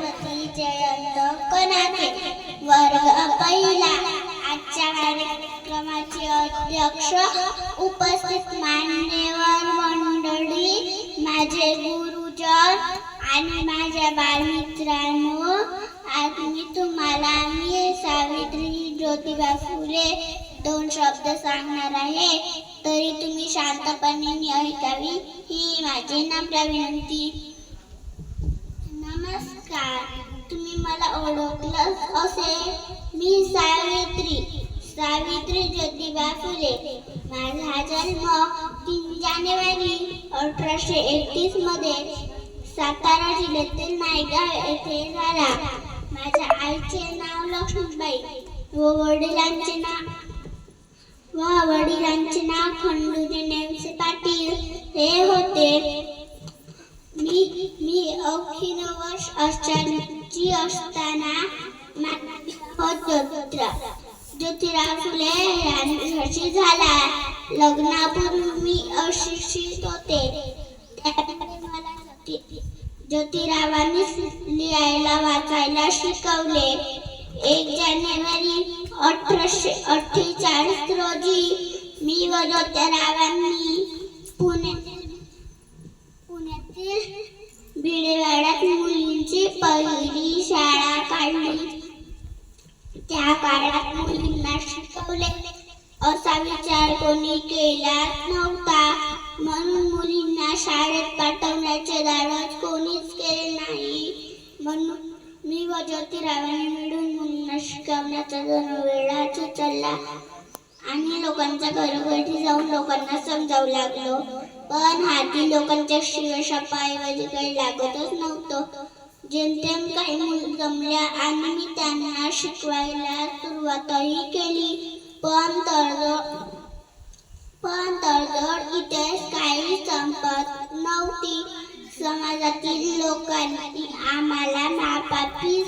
सरस्वती जयंत कनाके वर्ग पहिला. आजच्या कार्यक्रमाचे अध्यक्ष उपस्थित मान्यवर मंडळी माझे गुरुजन आणि माझ्या बालमित्रांनो आज मी तुम्हाला मी सावित्री ज्योतिबा फुले दोन शब्द सांगणार आहे. तरी तुम्ही शांतपणे ऐकावी ही माझी नम्र विनंती. नमस्कार. तुम्ही मला ओळखलं असे मी सावित्री. सावित्री ज्योतिबा फुले. माझा जन्म तीन जानेवारी अठराशे एकतीसमध्ये सातारा जिल्ह्यातील नायगाव येथे झाला. माझ्या आईचे नाव लक्ष्मीबाई व वडिलांचे नाव व वडिलांचे नाव खंडूजी नेमसे पाटील हे होते. मी मी अखिल वर्ष अष्टाची असताना मा- होतो ज्योतिरा- ज्योतिराव फुले यांच्याशी झाला लग्नापूर्वी मी अशिक्षित होते त्यामुळे मला ज्योति- ज्योतिरावांनी लिहायला वाचायला शिकवले एक जानेवारी अठराशे अठ्ठेचाळीस रोजी मी व ज्योतिरावांनी भिडेवाड्यात मुलींची पहिली शाळा काढली. त्या काळात मुलींना शिकवले. असा विचार कोणी केला नव्हता. म्हणून मुलींना शाळेत पाठवण्याचे धाडस कोणीच केले नाही. म्हणून मी व ज्योतिरावाने मिळून मुलींना शिकवण्याचा जण चालला. आणि लोकांच्या घरोघरी जाऊन लोकांना समजावू लागलो. पण हाती लोकांच्या शिवशापाऐवजी काही लागतच नव्हतं. जेमतेम काही मुली जमल्या आणि मी त्यांना शिकवायला सुरुवातही केली. पण तडजोड पण तडजोड इथेच काही संपत नव्हती. समाजातील लोकांनी आम्हाला मापापी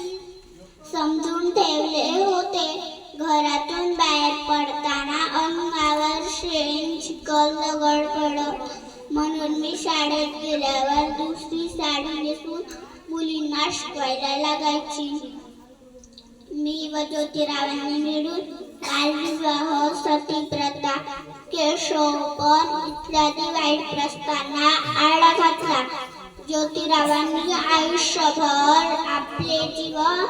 शाळेत गेल्यावर दुसरी साडी नेसून मुलींना शिकवायला लागायची. मी व ज्योतिरावांनी मिळून बालविवाह सतीप्रथा केशवपण इत्यादी वाईट प्रस्थांना आळा घातला. ज्योतिरावांनी आयुष्यभर आपले जीवन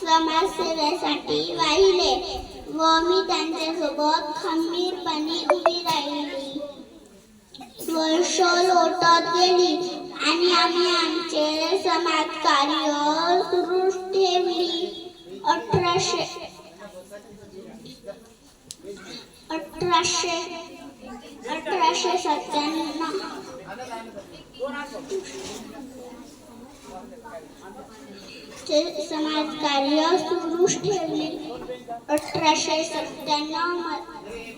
समाजसेवेसाठी वाहिले व मी त्यांच्यासोबत खंबीरपणे उभी राहिली. वर्ष लोटत गेली आणि आम्ही आमचे समाजकार्य सुरू ठेवली. अठराशे अठराशे अठराशे सत्त्याण्णव. समाज कार्य सुरू ठेवले. अठराशे सत्त्याण्णवमध्ये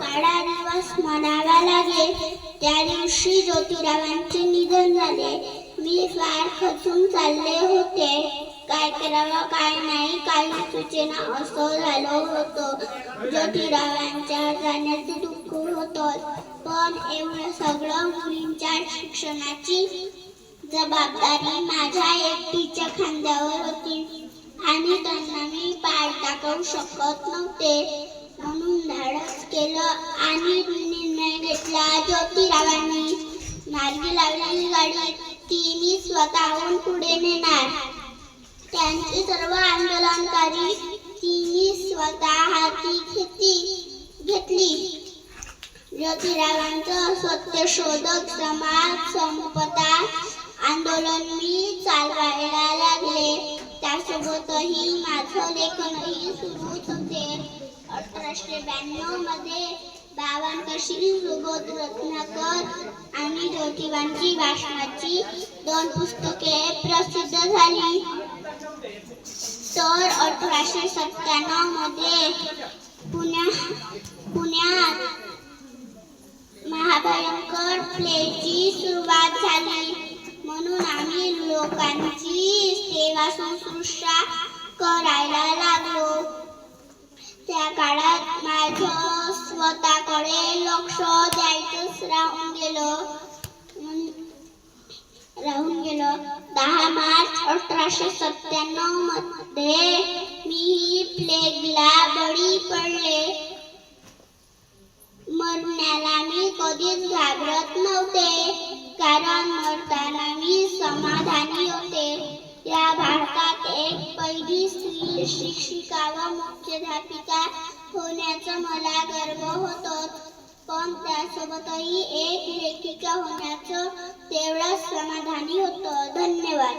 काळा दिवस म्हणावा लागेल. त्या दिवशी ज्योतिरावांचे निधन झाले. मी फार खचून चालले होते. काय करावं काय नाही काही सूचना असं झालं होतं. ज्योतिरावांच्या जाण्याचे दुःख होतं. पण एवढं सगळं मुलींच्या शिक्षणाची जबाबदारी माझ्या एकटीच्या खान होती आणि त्यांना मी टाकू शकत नव्हते. म्हणून धाडस केलं आणि निर्णय घेतला ज्योतिरावांनी. मार्गी लावलेली गाडी ती मी स्वतःहून पुढे नेणार. त्यांची सर्व आंदोलनकारी ती मी स्वतः हाती घेतली घेतली. ज्योतिरावांचं सत्यशोधक समाज संपदा आंदोलन मी चालवायला लागले. त्यासोबतही माझं लेखनही सुरूच होते. अठराशे ब्याण्णवमध्ये बावनकशी सुबोध रत्नाकर आणि ज्योतिबांची भाषणाची दोन पुस्तके प्रसिद्ध झाली. तर अठराशे सत्त्याण्णवमध्ये पुण्या पुण्यात महाभयंकर प्लेची सुरुवात झाली. म्हणून आम्ही लोकांची सेवा संस्कृष्टा करायला लागलो. त्या काळात माझं स्वतःकडे लक्ष द्यायचंच राहून गेलं. राहून गेलो. दहा मार्च अठराशे सत्त्याण्णवमध्ये मी प्लेगला बळी पडले. मरण्याला मी कधी शिक्षिका व मुख्याध्यापिका होण्याचा मला गर्व होतो. पण त्यासोबतही एक लेखिका होण्याचं तेवढंच समाधानी होतं. धन्यवाद.